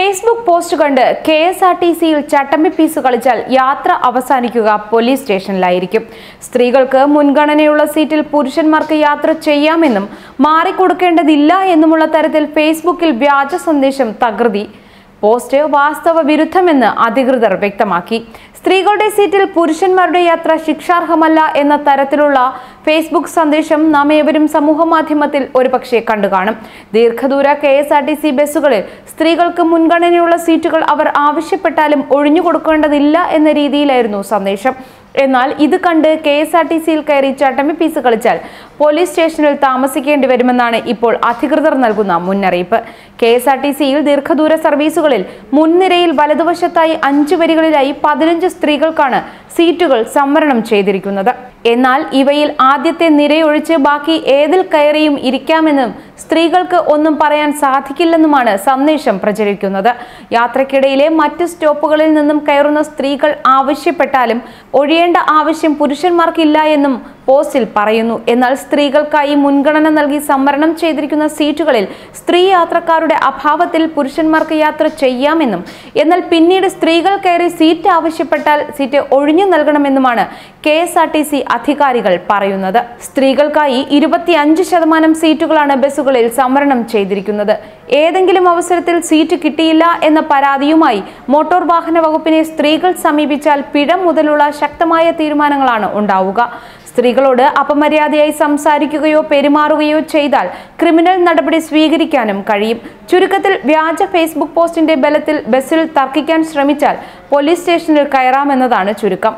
Facebook post കണ്ട് K S R T സിയിൽ ചട്ടമ്പി പീസ് കളിച്ചാൽ യാത്ര അവസാനിക്കുക പോലീസ് സ്റ്റേഷനിലായിരിക്കും. സ്ത്രീകൾക്ക് മുൻഗണനയുള്ള സീറ്റിൽ പുരുഷന്മാർക്ക് യാത്ര ചെയ്യാമെന്നും മാറിക്കൊടുക്കേണ്ടതില്ല എന്നുമുള്ള തരത്തിൽ ഫേസ്ബുക്കിൽ വ്യാജ സന്ദേശം തകൃതി. പോസ്റ്റ് വാസ്തവ വിരുദ്ധമെന്ന് അധികൃതർ വ്യക്തമാക്കി. സ്ത്രീകളുടെ സീറ്റിൽ പുരുഷന്മാരുടെ യാത്ര ശിക്ഷാർഹമല്ല എന്ന തരത്തിലുള്ള ഫേസ്ബുക്ക് സന്ദേശം നാം ഏവരും സമൂഹ മാധ്യമത്തിൽ ഒരുപക്ഷെ കണ്ടുകാണും. ദീർഘദൂര K S R T C ബസ്സുകളിൽ സ്ത്രീകൾക്ക് മുൻഗണനയുള്ള സീറ്റുകൾ അവർ ആവശ്യപ്പെട്ടാലും ഒഴിഞ്ഞു കൊടുക്കേണ്ടതില്ല എന്ന രീതിയിലായിരുന്നു സന്ദേശം. എന്നാൽ ഇത് കണ്ട് കെ എസ് ആർ ടി സിയിൽ കയറി ചട്ടമ്പി പീസ് കളിച്ചാൽ പോലീസ് സ്റ്റേഷനിൽ താമസിക്കേണ്ടി വരുമെന്നാണ് ഇപ്പോൾ അധികൃതർ നൽകുന്ന മുന്നറിയിപ്പ്. കെ എസ് ആർ ടി സിയിൽ ദീർഘദൂര സർവീസുകളിൽ മുൻനിരയിൽ വലതുവശത്തായി അഞ്ചു വരികളിലായി പതിനഞ്ച് സ്ത്രീകൾക്കാണ് സീറ്റുകൾ സംവരണം ചെയ്തിരിക്കുന്നത്. എന്നാൽ ഇവയിൽ ആദ്യത്തെ നിരയൊഴിച്ച് ബാക്കി ഏതിൽ കയറിയും ഇരിക്കാമെന്നും സ്ത്രീകൾക്ക് ഒന്നും പറയാൻ സാധിക്കില്ലെന്നുമാണ് സന്ദേശം പ്രചരിക്കുന്നത്. യാത്രക്കിടയിലെ മറ്റ് സ്റ്റോപ്പുകളിൽ നിന്നും കയറുന്ന സ്ത്രീകൾ ആവശ്യപ്പെട്ടാലും ഒഴിയേണ്ട ആവശ്യം പുരുഷന്മാർക്കില്ല എന്നും പോസ്റ്റിൽ പറയുന്നു. എന്നാൽ സ്ത്രീകൾക്കായി മുൻഗണന നൽകി സംവരണം ചെയ്തിരിക്കുന്ന സീറ്റുകളിൽ സ്ത്രീ യാത്രക്കാരുടെ അഭാവത്തിൽ പുരുഷന്മാർക്ക് യാത്ര ചെയ്യാമെന്നും എന്നാൽ പിന്നീട് സ്ത്രീകൾ കയറി സീറ്റ് ആവശ്യപ്പെട്ടാൽ സീറ്റ് ഒഴിഞ്ഞു നൽകണമെന്നുമാണ് K S R T C അധികാരികൾ പറയുന്നത്. സ്ത്രീകൾക്കായി ഇരുപത്തിയഞ്ച് ശതമാനം സീറ്റുകളാണ് ബസ്സുകളിൽ സംവരണം ചെയ്തിരിക്കുന്നത്. ഏതെങ്കിലും അവസരത്തിൽ സീറ്റ് കിട്ടിയില്ല എന്ന പരാതിയുമായി മോട്ടോർ വാഹന വകുപ്പിനെ സ്ത്രീകൾ സമീപിച്ചാൽ പിഴ മുതലുള്ള ശക്തമായ തീരുമാനങ്ങളാണ് ഉണ്ടാവുക. സ്ത്രീകളോട് അപമര്യാദയായി സംസാരിക്കുകയോ പെരുമാറുകയോ ചെയ്താൽ ക്രിമിനൽ നടപടി സ്വീകരിക്കാനും കഴിയും. ചുരുക്കത്തിൽ വ്യാജ ഫേസ്ബുക്ക് പോസ്റ്റിന്റെ ബലത്തിൽ ബസ്സിൽ തർക്കിക്കാൻ ശ്രമിച്ചാൽ പോലീസ് സ്റ്റേഷനിൽ കയറാമെന്നതാണ് ചുരുക്കം.